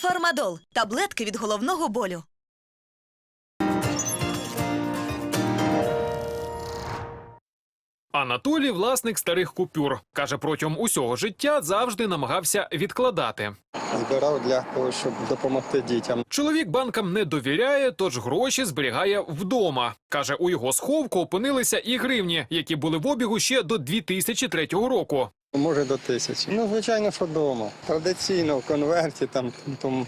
Фармадол таблетки від головного болю. Анатолій власник старих купюр. Каже, протягом усього життя завжди намагався відкладати. збирав для того, щоб допомогти дітям. Чоловік банкам не довіряє, тож гроші зберігає вдома. Каже, у його сховку опинилися і гривні, які були в обігу ще до 2003 року. Може до тисячі. Ну, звичайно, що вдома. Традиційно в конверті, там в тому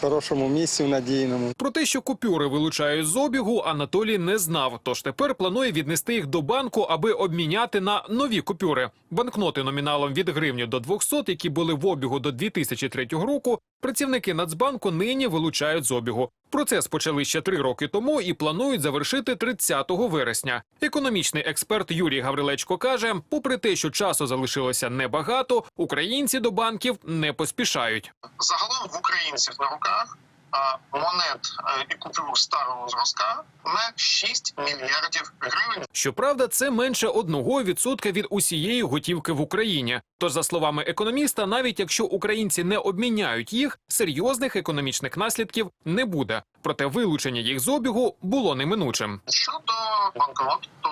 хорошому місці, в надійному. Про те, що купюри вилучають з обігу, Анатолій не знав. Тож тепер планує віднести їх до банку, аби обміняти на нові купюри. Банкноти номіналом від гривні до 200, які були в обігу до 2003 року, працівники Нацбанку нині вилучають з обігу. Процес почали ще три роки тому і планують завершити 30 вересня. Економічний експерт Юрій Гаврилечко каже: попри те, що часу залишилося небагато, українці до банків не поспішають. загалом в українців на руках монет е, і купюр старого зразка на 6 мільярдів гривень. Щоправда, це менше одного відсотка від усієї готівки в Україні. Тож, за словами економіста, навіть якщо українці не обміняють їх, серйозних економічних наслідків не буде. Проте вилучення їх з обігу було неминучим. Щодо банкнот, то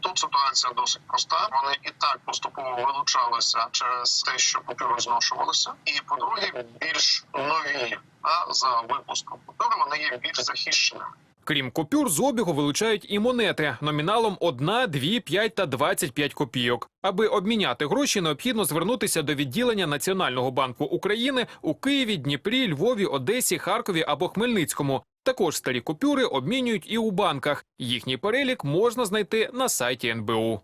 тут ситуація досить проста. Вони і так поступово вилучалися через те, що купюри зношувалися. І по-друге, більш нові а, за випуском купюри вони є більш захищеними. Крім купюр, з обігу вилучають і монети номіналом 1, 2, 5 та 25 копійок. Аби обміняти гроші, необхідно звернутися до відділення Національного банку України у Києві, Дніпрі, Львові, Одесі, Харкові або Хмельницькому. Також старі купюри обмінюють і у банках. Їхній перелік можна знайти на сайті НБУ.